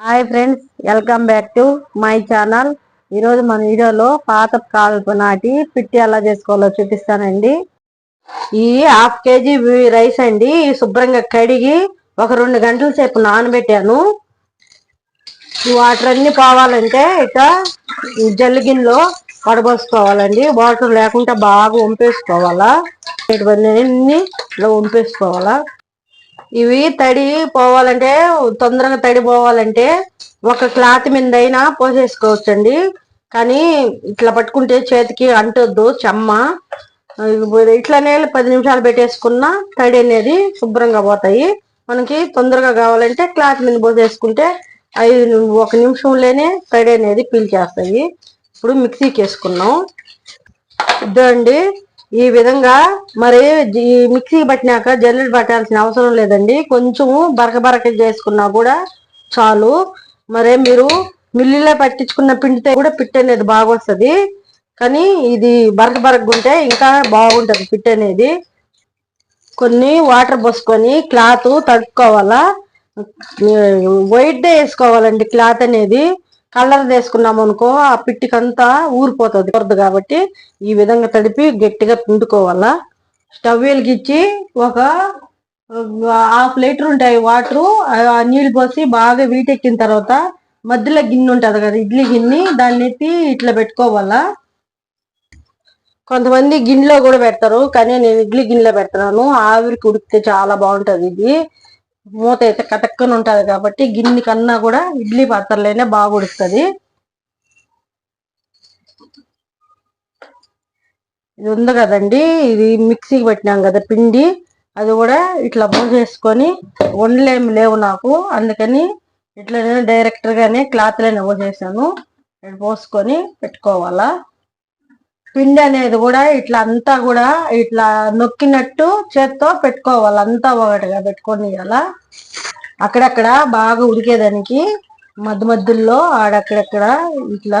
Hi friends welcome back to my channel. ఈరోజు మన వీడియోలో పాత కాలపు నాటి పిట్టి ఎలా చేసుకోవాలో చూపిస్తానండి. ఈ హాఫ్ కేజీ రైస్ అండి శుభ్రంగా కడిగి ఒక రెండు గంటల సేపు నానబెట్టాను. వాటర్ అన్ని పోవాలంటే ఇక జల్లి గిన్నెలో పడబోసుకోవాలండి. వాటర్ లేకుండా బాగా వంపేసుకోవాలా? ఇవన్నీ ఇలా వంపేసుకోవాలా? ఇవి తడి పోవాలంటే తొందరగా తడి పోవాలంటే ఒక క్లాత్ మీద అయినా పోసేసుకోవచ్చండి. కానీ ఇట్లా పట్టుకుంటే చేతికి అంటొద్దు చెమ్మ. ఇట్లానే పది నిమిషాలు పెట్టేసుకున్న తడి అనేది శుభ్రంగా పోతాయి. మనకి తొందరగా కావాలంటే క్లాత్ మీద పోసేసుకుంటే ఐదు ఒక నిమిషంలోనే తడి అనేది పీల్చేస్తాయి ఇప్పుడు మిక్సీకి వేసుకున్నాం. ఇదండి. ఈ విధంగా మరి ఈ మిక్సీ పట్టినాక జల్లెడ పట్టాల్సిన అవసరం లేదండి. కొంచెము బరక బరక చేసుకున్నా కూడా చాలు. మరి మీరు మిల్లులో పట్టించుకున్న పిండితే కూడా పిట్ అనేది బాగా వస్తుంది కానీ ఇది బరక బరక ఉంటే ఇంకా బాగుంటుంది పిట్ అనేది. కొన్ని వాటర్ పోసుకొని క్లాత్ తడుపుకోవాలా వైట్దే వేసుకోవాలండి క్లాత్ అనేది. కలర్ వేసుకున్నాం అనుకో ఆ పిట్టికంతా ఊరిపోతుంది కొరదు కాబట్టి ఈ విధంగా తడిపి గట్టిగా పిండుకోవాలా. స్టవ్ వెలిగించి ఒక హాఫ్ లీటర్ ఉంటాయి వాటరు ఆ నీళ్ళు పోసి బాగా వీటెక్కిన తర్వాత మధ్యలో గిన్నె ఉంటుంది కదా ఇడ్లీ గిన్నె దాన్ని ఎత్తి ఇట్లా పెట్టుకోవాలా. కొంతమంది గిన్నెలో కూడా పెడతారు కానీ నేను ఇడ్లీ గిన్నెలో పెడతాను. ఆవిరికి ఉడికితే చాలా బాగుంటుంది ఇది. మూత అయితే కటక్కన ఉంటుంది కాబట్టి గిన్నె కన్నా కూడా ఇడ్లీ పాత్రలోనే బాగా ఉడుతుంది ఇది ఉంది కదండి ఇది మిక్సీకి పెట్టినాం కదా పిండి అది కూడా ఇట్లా పోసేసుకొని వండలేమి లేవు నాకు అందుకని ఇట్లా నేను డైరెక్ట్గానే క్లాత్లోనే పోసేసాను. పోసుకొని పెట్టుకోవాలా. పిండి అనేది కూడా ఇట్లా అంతా కూడా ఇట్లా నొక్కినట్టు చేత్తో పెట్టుకోవాలి. అంతా ఒకటిగా పెట్టుకొని అలా అక్కడక్కడ బాగా ఉడికేదానికి మధ్య మధ్యలో ఆడక్కడక్కడ ఇట్లా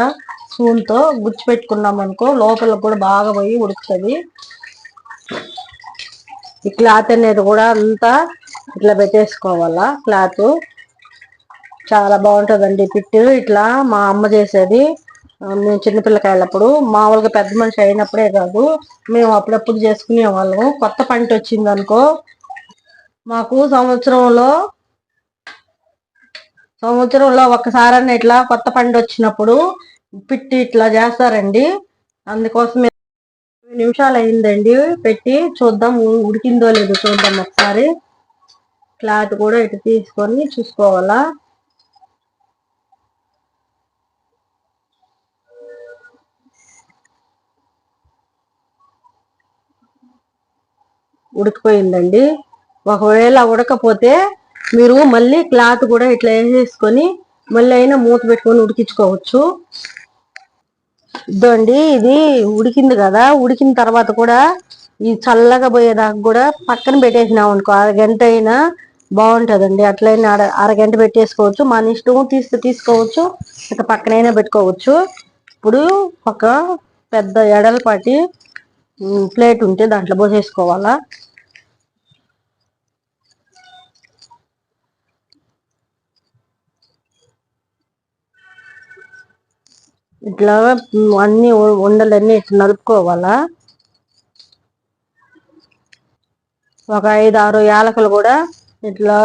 స్పూన్తో గుచ్చి పెట్టుకున్నాం అనుకో లోపల కూడా బాగా పోయి ఉడుకుతుంది. ఈ క్లాత్ అనేది కూడా అంతా ఇట్లా పెట్టేసుకోవాలా క్లాత్. చాలా బాగుంటుందండి. పిట్టు ఇట్లా మా అమ్మ చేసేది. మేము చిన్నపిల్లకాయలప్పుడు మామూలుగా పెద్ద మనిషి అయినప్పుడే కాదు మేము అప్పుడప్పుడు చేసుకునే వాళ్ళము కొత్త పంట వచ్చింది అనుకో మాకు సంవత్సరంలో సంవత్సరంలో ఒకసారన్న ఇట్లా కొత్త పంట వచ్చినప్పుడు పిట్టి ఇట్లా చేస్తారండి. అందుకోసం నిమిషాలు అయిందండి. పెట్టి చూద్దాం ఉడికిందో లేదో చూద్దాం ఒకసారి. క్లాత్ కూడా ఇటు తీసుకొని చూసుకోవాలా? ఉడికిపోయిందండి. ఒకవేళ ఉడకపోతే మీరు మళ్ళీ క్లాత్ కూడా ఇట్లా వేసేసుకొని మళ్ళీ అయినా మూత పెట్టుకొని ఉడికించుకోవచ్చు. ఇదండి ఇది ఉడికింది కదా. ఉడికిన తర్వాత కూడా ఈ చల్లగా పోయేదాకా కూడా పక్కన పెట్టేసినాం అనుకో అరగంట అయినా బాగుంటుందండి. అట్లయినా అర అరగంట పెట్టేసుకోవచ్చు. మన ఇష్టం తీస్తే తీసుకోవచ్చు ఇక పక్కనైనా పెట్టుకోవచ్చు. ఇప్పుడు ఒక పెద్ద ఎడలపాటి ప్లేట్ ఉంటే దాంట్లో పోసేసుకోవాలా. ఇట్లా అన్ని ఉండలన్నీ ఇట్లా నలుపుకోవాలా? ఒక ఐదు ఆరు యాలకులు కూడా ఇట్లా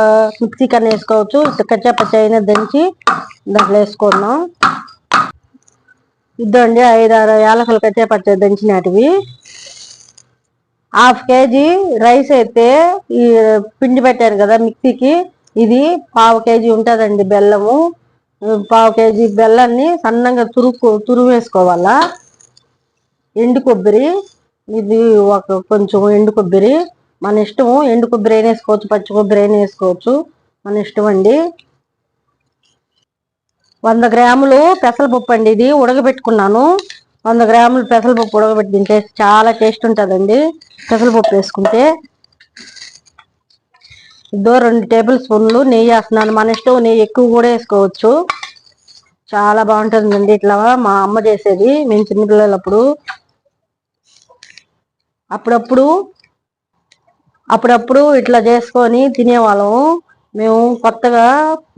మిక్సీ కన్నా వేసుకోవచ్చు. ఇట్లా కచ్చా అయినా దంచి దాంట్లో వేసుకున్నాం ఇద్దండి ఐదు ఆరు యాలకులు కచ్చా దంచినాటివి. హాఫ్ కేజీ రైస్ అయితే ఈ పిండి పెట్టాను కదా మిక్సీకి. ఇది పావు కేజీ ఉంటుందండి బెల్లము. పావు కేజీ బెల్లాన్ని సన్నంగా తురుకు తురువేసుకోవాలా ఎండు కొబ్బరి ఇది ఒక కొంచెం ఎండు కొబ్బరి. మన ఇష్టము ఎండు కొబ్బరి అయినా వేసుకోవచ్చు పచ్చి కొబ్బరి అయినా వేసుకోవచ్చు. మన ఇష్టం అండి. వంద గ్రాములు పెసలపప్పు అండి ఇది ఉడకబెట్టుకున్నాను. వంద గ్రాములు పెసలపప్పు ఉడకబెట్టి తింటే చాలా టేస్ట్ ఉంటుందండి. పెసలపప్పు వేసుకుంటే. ఇదో రెండు టేబుల్ స్పూన్లు నెయ్యి వేస్తున్నాను. మన ఇష్టం నెయ్యి ఎక్కువ కూడా వేసుకోవచ్చు. చాలా బాగుంటుందండి. ఇట్లా మా అమ్మ చేసేది. మేము చిన్నపిల్లలప్పుడు. అప్పుడప్పుడు అప్పుడప్పుడు ఇట్లా చేసుకొని తినేవాళ్ళము. మేము కొత్తగా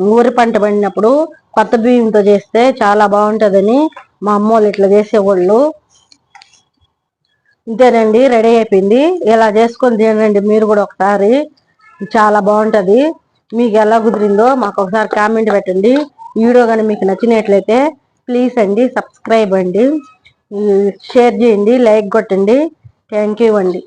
ఊరి పంట పండినప్పుడు కొత్త బియ్యంతో చేస్తే చాలా బాగుంటుందని మా అమ్మ వాళ్ళు ఇట్లా చేసేవాళ్ళు. ఇంతేనండి రెడీ అయిపోయింది. ఇలా చేసుకొని తినండి. మీరు కూడా ఒకసారి. చాలా బాగుంటుంది. మీకు ఎలా కుదిరిందో మాకు ఒకసారి కామెంట్ పెట్టండి. ఈ వీడియో కానీ మీకు నచ్చినట్లయితే ప్లీజ్ అండి సబ్స్క్రైబ్ అండి. షేర్ చేయండి లైక్ కొట్టండి. థ్యాంక్ యూ అండి.